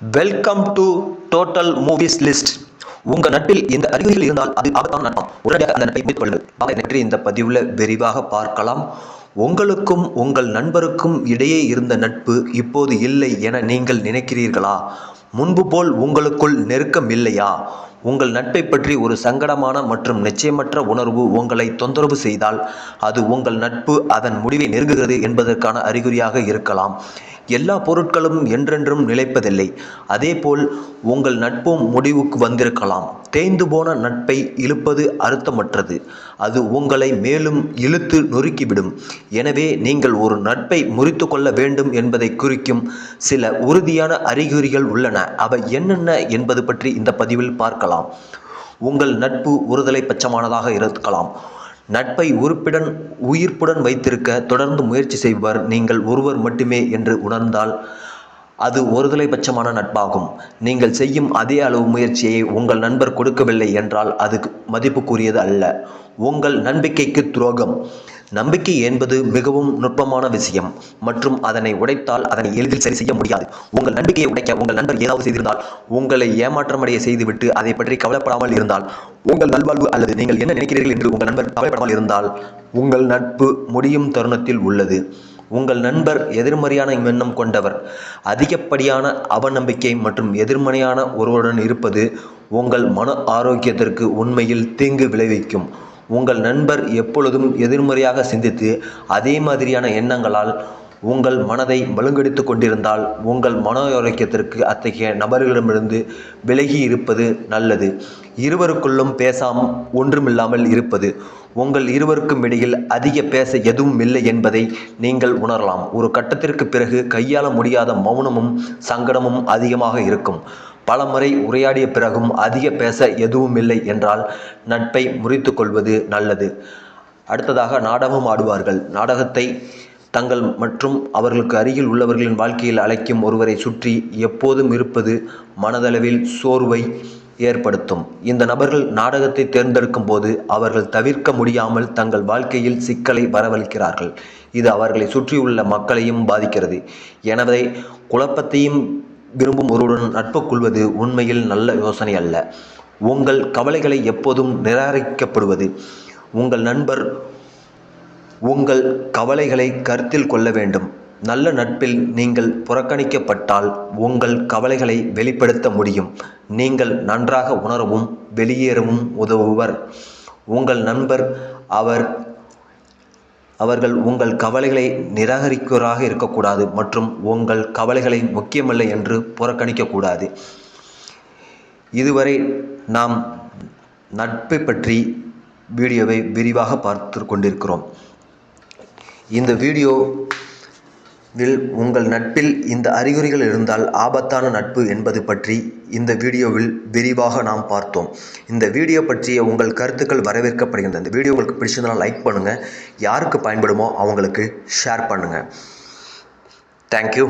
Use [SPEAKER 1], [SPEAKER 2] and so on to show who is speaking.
[SPEAKER 1] Welcome to total movies list உங்கள் நட்பில் இந்த அறிகுறிகள் இருந்தால் அது ஆபத்தான நட்பம். உடனடியாக அந்த நட்பை முடித்துக் கொள்ளுங்கள். வாங்க நேற்று இந்த பதிவில் விரிவாக பார்க்கலாம். உங்களுக்கும் உங்கள் நண்பருக்கும் இடையே இருந்த நட்பு இப்போது இல்லை என நீங்கள் நினைக்கிறீர்களா? முன்பு போல் உங்களுக்குள் நெருக்கம் இல்லையா? உங்கள் நட்பை பற்றி ஒரு சங்கடமான மற்றும் நிச்சயமற்ற உணர்வு உங்களை தொந்தரவு செய்தால் அது உங்கள் நட்பு அதன் முடிவை நெருங்குகிறது என்பதற்கான அறிகுறியாக இருக்கலாம். எல்லா பொருட்களும் என்றென்றும் நிலைப்பதில்லை. அதேபோல் உங்கள் நட்பும் முடிவுக்கு வந்திருக்கலாம். தேய்ந்து போன நட்பை இழுப்பது அர்த்தமற்றது. அது உங்களை மேலும் இழுத்து நொறுக்கிவிடும். எனவே நீங்கள் ஒரு நட்பை முறித்து கொள்ள வேண்டும் என்பதை குறிக்கும் சில உறுதியான அறிகுறிகள் உள்ளன. அவை என்னென்ன என்பது பற்றி இந்த பதிவில் பார்க்கலாம். உங்கள் நட்பு ஒருதலை பட்சமானதாக இருக்கலாம். நட்பை உறுப்புடன் உயிர்ப்புடன் வைத்திருக்க தொடர்ந்து முயற்சி செய்வார் நீங்கள் ஒருவர் மட்டுமே என்று உணர்ந்தால் அது ஒருதலைபட்சமான நட்பாகும். நீங்கள் செய்யும் அதே அளவு முயற்சியை உங்கள் நண்பர் கொடுக்கவில்லை என்றால் அது மதிப்புக்குரியது அல்ல. உங்கள் நம்பிக்கைக்கு துரோகம். நம்பிக்கை என்பது மிகவும் நுட்பமான விஷயம் மற்றும் அதனை உடைத்தால் அதனை எளிதில் சரி செய்ய முடியாது. உங்கள் நம்பிக்கையை உடைக்க உங்கள் நண்பர் ஏதாவது செய்திருந்தால் உங்களை ஏமாற்றமடைய செய்துவிட்டு அதை பற்றி கவலைப்படாமல் இருந்தால் உங்கள் நல்வாழ்வு அல்லது நீங்கள் என்ன நினைக்கிறீர்கள் என்று உங்கள் நண்பர் கவலைப்படாமல் இருந்தால் உங்கள் நட்பு முடியும் தருணத்தில் உள்ளது. உங்கள் நண்பர் எதிர்மறையான எண்ணம் கொண்டவர். அதிகப்படியான அவநம்பிக்கை மற்றும் எதிர்மறையான ஒருவருடன் இருப்பது உங்கள் மன ஆரோக்கியத்திற்கு உண்மையில் தீங்கு விளைவிக்கும். உங்கள் நண்பர் எப்பொழுதும் எதிர்மறையாக சிந்தித்து அதே மாதிரியான எண்ணங்களால் உங்கள் மனதை மழுங்கடித்து கொண்டிருந்தால் உங்கள் மன ஆரோக்கியத்திற்கு அத்தகைய நபர்களிடமிருந்து விலகி இருப்பது நல்லது. இருவருக்குள்ளும் பேசாம் ஒன்றுமில்லாமல் இருப்பது. உங்கள் இருவருக்கும் இடையில் அதிக பேச எதுவும் இல்லை என்பதை நீங்கள் உணரலாம். ஒரு கட்டத்திற்கு பிறகு கையாள முடியாத மௌனமும் சங்கடமும் அதிகமாக இருக்கும். பல முறை உரையாடிய பிறகும் அதிக பேச எதுவும் இல்லை என்றால் நட்பை முறித்து கொள்வது நல்லது. அடுத்ததாக நாடகம் ஆடுவார்கள். நாடகத்தை தங்கள் மற்றும் அவர்களுக்கு அருகில் உள்ளவர்களின் வாழ்க்கையில் அழைக்கும் ஒருவரை சுற்றி எப்போதும் இருப்பது மனதளவில் சோர்வை ஏற்படுத்தும். இந்த நபர்கள் நாடகத்தை தேர்ந்தெடுக்கும் போது அவர்கள் தவிர்க்க முடியாமல் தங்கள் வாழ்க்கையில் சிக்கலை வரவழைக்கிறார்கள். இது அவர்களை சுற்றியுள்ள மக்களையும் பாதிக்கிறது. எனவே குழப்பத்தையும் விரும்பும் ஒருவருடன் நட்பு கொள்வது உண்மையில் நல்ல யோசனை அல்ல. உங்கள் கவலைகளை எப்போதும் நிராகரிக்கப்படுவது. உங்கள் நண்பர் உங்கள் கவலைகளை கருத்தில் கொள்ள வேண்டும். நல்ல நட்பில் நீங்கள் புறக்கணிக்கப்பட்டால் உங்கள் கவலைகளை வெளிப்படுத்த முடியும். நீங்கள் நன்றாக உணரவும் வெளியேறவும் உதவுவர். உங்கள் நண்பர் அவர் அவர்கள் உங்கள் கவலைகளை நிராகரிப்பவராக இருக்கக்கூடாது மற்றும் உங்கள் கவலைகளை முக்கியமல்ல என்று புறக்கணிக்கக்கூடாது. இதுவரை நாம் நட்பை பற்றி வீடியோவை விரிவாக பார்த்து கொண்டிருக்கிறோம். இந்த வீடியோ வில் உங்கள் நட்பில் இந்த அறிகுறிகள் இருந்தால் ஆபத்தான நட்பு என்பது பற்றி இந்த வீடியோவில் விரிவாக நாம் பார்த்தோம். இந்த வீடியோ பற்றிய உங்கள் கருத்துக்கள் வரவேற்கப்படுகின்றன. இந்த வீடியோ உங்களுக்கு பிடிச்சிருந்தால் லைக் பண்ணுங்கள் யாருக்கு பயன்படுமோ அவங்களுக்கு ஷேர் பண்ணுங்கள் தேங்க்யூ